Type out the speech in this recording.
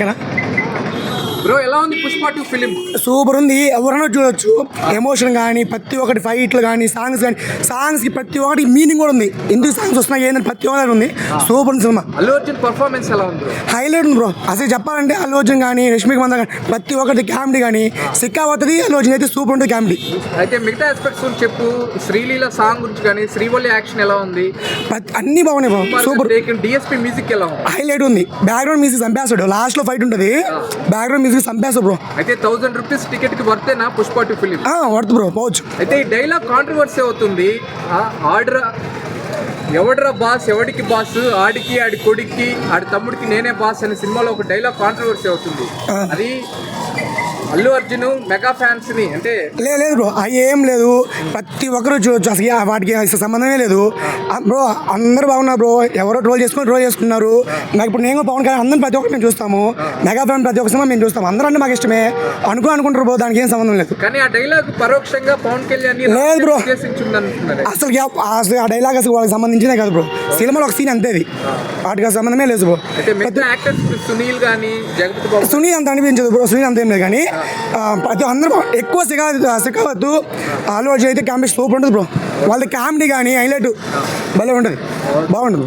থাকে না బ్రో ఎలా ఉంది పుష్ప టూ ఫిలిం సూపర్ ఉంది. ఎవరైనా చూడొచ్చు. ఎమోషన్ కానీ ప్రతి ఒక్కటి ఫైట్లు కానీ సాంగ్స్ కానీ సాంగ్స్కి ప్రతి ఒక్కటి మీనింగ్ కూడా ఉంది. ఎందుకు సాంగ్స్ వస్తున్నాయి ఏంటంటే ప్రతి ఒక్కటి ఉంది. సూపర్ ఉంది సినిమా. అల్లు అర్జున్ పర్ఫార్మెన్స్ ఎలా ఉంది హైలైట్ ఉంది బ్రో అసలు చెప్పాలంటే అల్లు అర్జున్ కానీ రష్మిక మంద కానీ ప్రతి ఒక్కటి కామెడీ కానీ సిక్కా అవుతుంది అల్లు అర్జున్ అయితే సూపర్ ఉంటుంది కామెడీ అయితే మిగతా ఆస్పెక్ట్స్ గురించి చెప్పు. శ్రీలీల సాంగ్ గురించి కానీ శ్రీవల్లి యాక్షన్ ఎలా ఉంది? అన్నీ బాగున్నాయి బ్రో సూపర్ డిఎస్పీ మ్యూజిక్ ఎలా ఉంది? హైలైట్ ఉంది. బ్యాక్గ్రౌండ్ మ్యూజిక్ చంపేస్తాడు లాస్ట్లో ఫైట్ ఉంటుంది. బ్యాక్గ్రౌండ్ మ్యూజిక్ చంపేస్తాడు బ్రో అయితే థౌసండ్ రూపీస్ టికెట్కి వర్తేనా Pushpa two film? Worth bro పోవచ్చు. అయితే ఈ డైలాగ్ కాంట్రవర్సీ అవుతుంది. ఆర్డర్ ఎవడరా బాస్ ఎవడికి బాస్ ఆడికి ఆడి కొడుక్కి ఆడి తమ్ముడికి నేనే బాస్ అనే సినిమాలో ఒక డైలాగ్ కాంట్రవర్సీ అవుతుంది. అది అల్లు అర్జున్ మెగా ఫ్యాన్స్ని అంటే లేదు లేదు బ్రో అవి ఏం లేదు. ప్రతి ఒక్కరు వాటికి అసలు సంబంధమే లేదు. బ్రో అందరూ బాగున్నారు బ్రో. ఎవరో ట్రోల్ చేసుకుని ట్రోల్ చేసుకున్నారు నాకు ఇప్పుడు నేను పవన్ కళ్యాణ్ అందరం ప్రతి ఒక్కటి మేము చూస్తాము. మెగా ఫ్యాన్ ప్రతి ఒక్క సినిమా మేము చూస్తాము. అందరూ అంటే మాకు ఇష్టమే. అనుకో అనుకుంటారు బ్రో దానికి ఏం సంబంధం లేదు. కానీ ఆ డైలాగ్ పరోక్షంగా పవన్ కళ్యాణ్ లేదు అంటున్నారు అసలు అసలు ఆ డైలాగ్ అసలు వాళ్ళకి సంబంధించినే కాదు బ్రో. సినిమాలో ఒక సీన్ అంతే అది వాటికి సంబంధమే లేదు బ్రో. సునీల్ బాబు సునీల్ అంత అనిపించదు బ్రో. సునీల్ అంత ఏం లేదు కానీ ప్రతి అందరూ ఎక్కువ సిగా సిక్కవద్దు అల్లు అయితే కామెడీ సూపర్ ఉంటుంది బ్రో వాళ్ళ కామెడీ కానీ హైలైట్ భలే ఉంటుంది. బాగుంటుంది